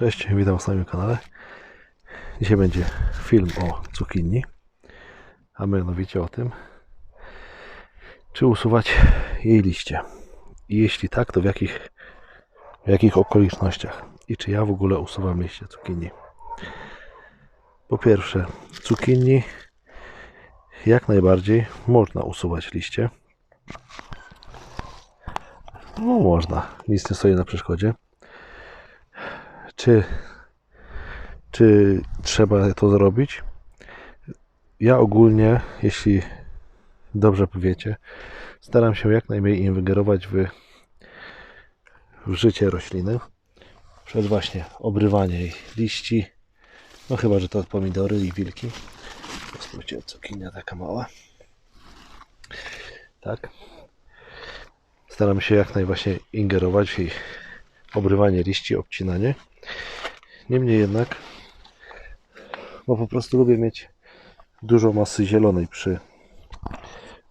Cześć, witam w swoim kanale. Dzisiaj będzie film o cukinii, a mianowicie o tym, czy usuwać jej liście. I jeśli tak, to w jakich, w jakich okolicznościach. I czy ja w ogóle usuwam liście cukinii. Po pierwsze, cukinii jak najbardziej można usuwać liście. No można, nic nie stoi na przeszkodzie. Czy, czy trzeba to zrobić? Ja ogólnie, jeśli dobrze powiecie, staram się jak najmniej ingerować w, w życie rośliny przez właśnie obrywanie jej liści. No chyba, że to pomidory i wilki. Spójrzcie, cukinia taka mała. Tak. Staram się jak najwaśniej ingerować w jej obrywanie liści, obcinanie. Niemniej jednak, bo po prostu lubię mieć dużo masy zielonej przy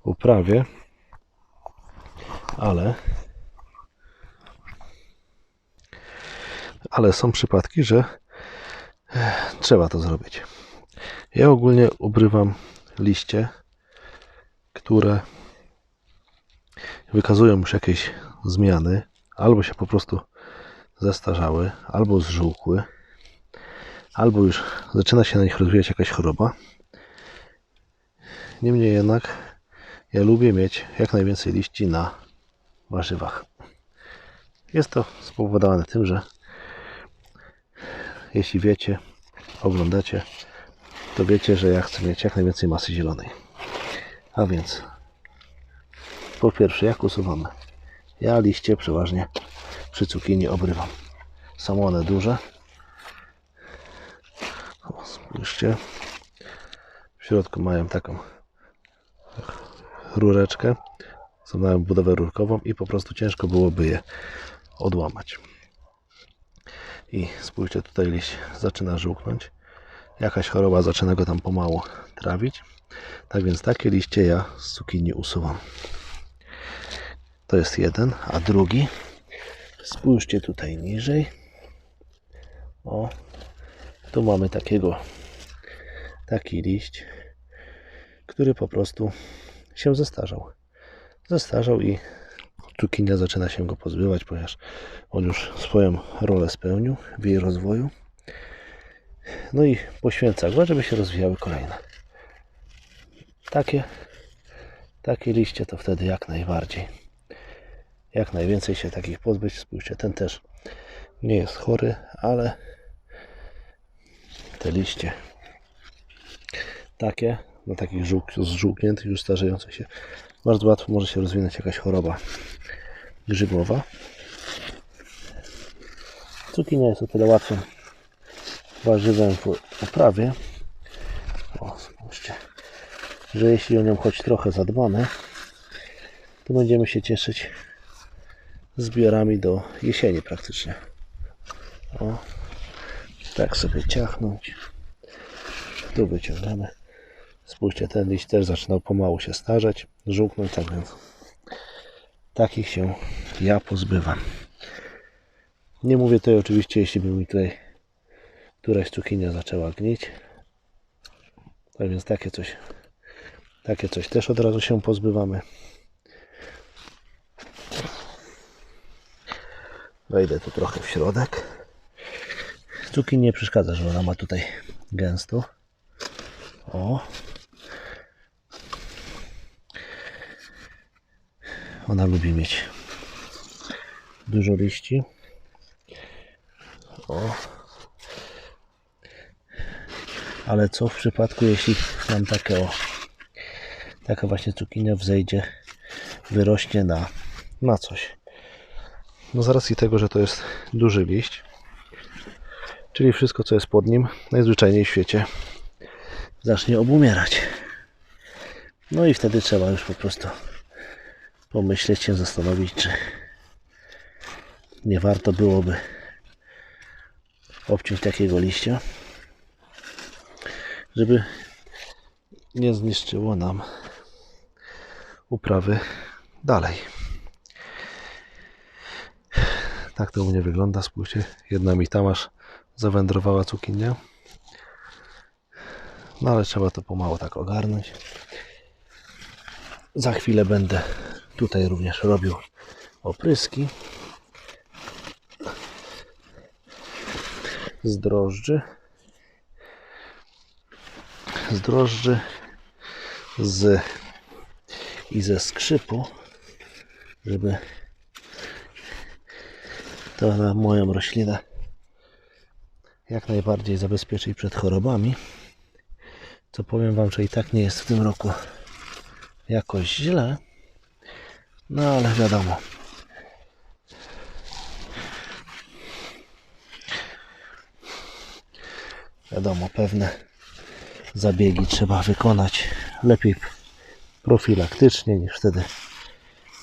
uprawie, ale ale są przypadki, że eh, trzeba to zrobić. Ja ogólnie ubrywam liście, które wykazują już jakieś zmiany, albo się po prostu zestarzały, albo zżółkły, albo już zaczyna się na nich rozwijać jakaś choroba. Niemniej jednak ja lubię mieć jak najwięcej liści na warzywach. Jest to spowodowane tym, że jeśli wiecie, oglądacie, to wiecie, że ja chcę mieć jak najwięcej masy zielonej. A więc po pierwsze, jak usuwamy? Ja liście przeważnie przy cukinii obrywam. Są one duże. O, spójrzcie. W środku mają taką rureczkę. Są mają budowę rurkową i po prostu ciężko byłoby je odłamać. I spójrzcie, tutaj liść zaczyna żółknąć. Jakaś choroba zaczyna go tam pomału trawić. Tak więc takie liście ja z cukinii usuwam. To jest jeden, a drugi spójrzcie tutaj niżej. O, tu mamy takiego taki liść, który po prostu się zestarzał. Zestarzał i cukinia zaczyna się go pozbywać, ponieważ on już swoją rolę spełnił w jej rozwoju. No i poświęca go, żeby się rozwijały kolejne. Takie, takie liście to wtedy jak najbardziej. Jak najwięcej się takich pozbyć. Spójrzcie, ten też nie jest chory, ale te liście takie, na takich żółk, zżółkniętych, już starzejących się, bardzo łatwo może się rozwinąć jakaś choroba grzybowa. Cukinia jest o tyle łatwym warzywem w uprawie. O, spójrzcie, że jeśli o nią choć trochę zadbamy, to będziemy się cieszyć zbiorami do jesieni praktycznie. O, tak sobie ciachnąć. Tu wyciągamy. Spójrzcie, ten liść też zaczynał pomału się starzeć, żółknąć, tak więc takich się ja pozbywam. Nie mówię tutaj oczywiście, jeśli by mi tutaj któraś cukinia zaczęła gnić. Tak więc takie coś, takie coś też od razu się pozbywamy. Wejdę tu trochę w środek. Cukin nie przeszkadza, że ona ma tutaj gęsto. O. Ona lubi mieć dużo liści. O. Ale co w przypadku, jeśli nam takie o, taka właśnie cukinia wzejdzie, wyrośnie na, na coś. No z racji tego, że to jest duży liść, czyli wszystko co jest pod nim, najzwyczajniej w świecie zacznie obumierać. No i wtedy trzeba już po prostu pomyśleć się, zastanowić, czy nie warto byłoby obciąć takiego liścia, żeby nie zniszczyło nam uprawy dalej. Tak to u mnie wygląda. Spójrzcie, jedna mi tam aż zawędrowała cukinia. No ale trzeba to pomału tak ogarnąć. Za chwilę będę tutaj również robił opryski z drożdży. Z drożdży z i ze skrzypu, żeby ta moją roślinę jak najbardziej zabezpieczyć przed chorobami. Co powiem Wam, że i tak nie jest w tym roku jakoś źle. No ale wiadomo. Wiadomo, pewne zabiegi trzeba wykonać lepiej profilaktycznie niż wtedy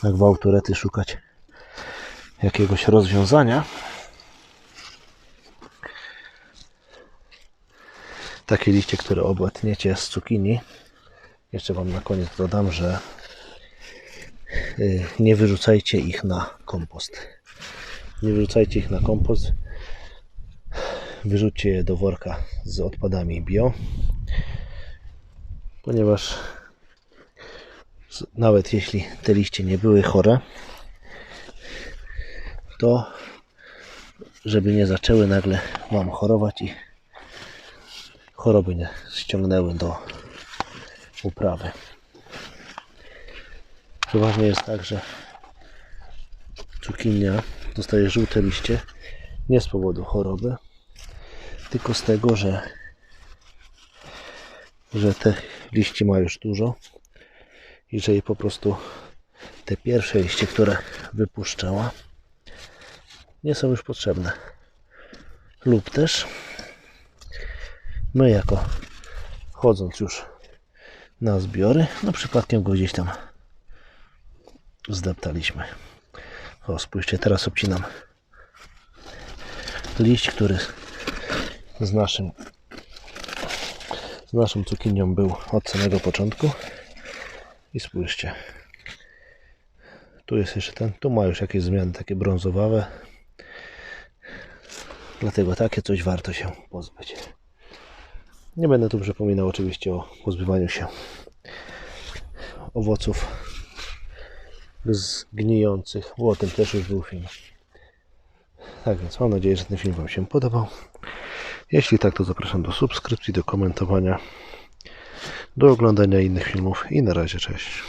na gwałturety szukać jakiegoś rozwiązania. Takie liście, które obłatniecie z cukinii. Jeszcze Wam na koniec dodam, że y, nie wyrzucajcie ich na kompost. Nie wyrzucajcie ich na kompost. Wyrzućcie je do worka z odpadami bio, ponieważ nawet jeśli te liście nie były chore, to żeby nie zaczęły nagle Wam chorować i choroby nie ściągnęły do uprawy. Przeważnie jest tak, że cukinia dostaje żółte liście nie z powodu choroby, tylko z tego, że, że te liści ma już dużo i że jej po prostu te pierwsze liście, które wypuszczała, nie są już potrzebne. Lub też my jako chodząc już na zbiory, no przypadkiem go gdzieś tam zdeptaliśmy. O, spójrzcie, teraz obcinam liść, który z naszym z naszą cukinią był od samego początku. I spójrzcie. Tu jest jeszcze ten, tu ma już jakieś zmiany takie brązowawe. Dlatego takie coś warto się pozbyć. Nie będę tu przypominał oczywiście o pozbywaniu się owoców zgnijących, bo o tym też już był film. Tak więc mam nadzieję, że ten film Wam się podobał. Jeśli tak, to zapraszam do subskrypcji, do komentowania, do oglądania innych filmów i na razie cześć.